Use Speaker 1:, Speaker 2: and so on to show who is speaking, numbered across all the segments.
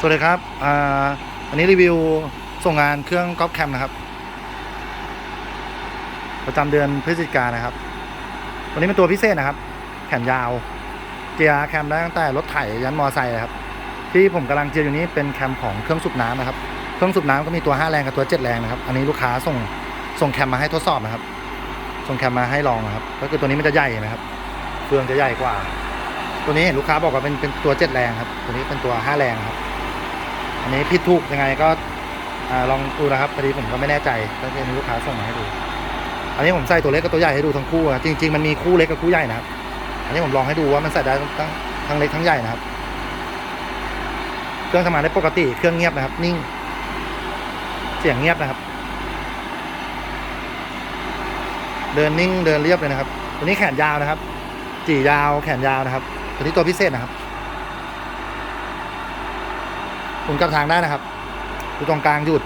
Speaker 1: สวัสดีครับอ่าวันนี้รีวิวส่งงานเครื่องก๊อปแคมนะครับ ประจำเดือนพฤศจิกายนะครับ วันนี้เป็นตัวพิเศษนะครับ แขนยาว เจียร์แคมได้ตั้งแต่รถไถยันมอไซค์ครับ ที่ผมกำลังเจียรอยู่นี้เป็นแคมของเครื่องสูบน้ำนะครับ เครื่องสูบน้ำก็มีตัว 5 แรงกับตัว 7 แรงนะครับ อันนี้ลูกค้าส่งส่งแคมมาให้ทดสอบนะครับ ส่งแคมมาให้ลองนะครับ ก็คือตัวนี้มันจะใหญ่นะครับเฟืองจะใหญ่กว่า ตัวนี้เห็นลูกค้าบอกว่าเป็นเป็นตัว 7 แรงครับ ตัวนี้เป็นตัว 5 แรงครับ อันนี้ผิดถูกยังไงก็ลองดูนะครับพอดีผมก็ไม่แน่ใจก็เป็นลูกค้าส่งมาให้ดู อันนี้ผมใส่ตัวเล็กกับตัวใหญ่ให้ดูทั้งคู่อะจริง ๆ มันมีคู่เล็กกับคู่ใหญ่นะครับ อันนี้ผมลองให้ดูว่ามันใส่ได้ทั้งทั้งเล็กทั้งใหญ่นะครับ เครื่องทำงานได้ปกติเครื่องเงียบนะครับ นิ่ง เสียงเงียบนะครับ เดินนิ่งเดินเรียบเลยนะครับ ตัวนี้แขนยาวนะครับ จี่ยาวแขนยาวนะครับ ตัวนี้ตัวพิเศษนะครับห มุนกลับทางได้นะครับอยู่ตรงกลางหยุด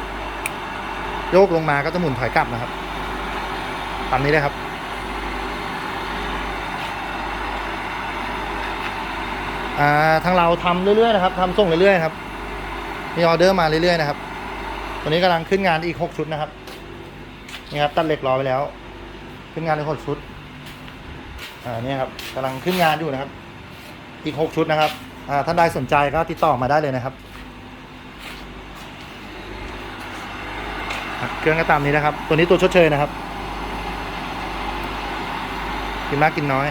Speaker 1: โยกลงมาก็จะหมุนถอยกลับนะครับตามนี้เลยครับ อ่าทางเราทำเรื่อยๆนะครับทำส่งเรื่อยๆครับ มีออเดอร์มาเรื่อยๆนะครับตัวนี้กำลังขึ้นงานอีกหกชุดนะครับ นี่ครับตัดเหล็กรอไปแล้ว ขึ้นงานอีกหกชุด อ่านี่ครับกำลังขึ้นงานอยู่นะครับ อีกหกชุดนะครับ อ่าท่านใดสนใจก็ติดต่อมาได้เลยนะครับอะ เครื่องก็ตามนี้นะครับ ตัวนี้ตัวชดเชยนะครับ กินมากกินน้อย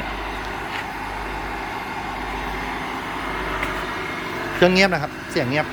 Speaker 1: เครื่องเงียบนะครับ เสียงเงียบ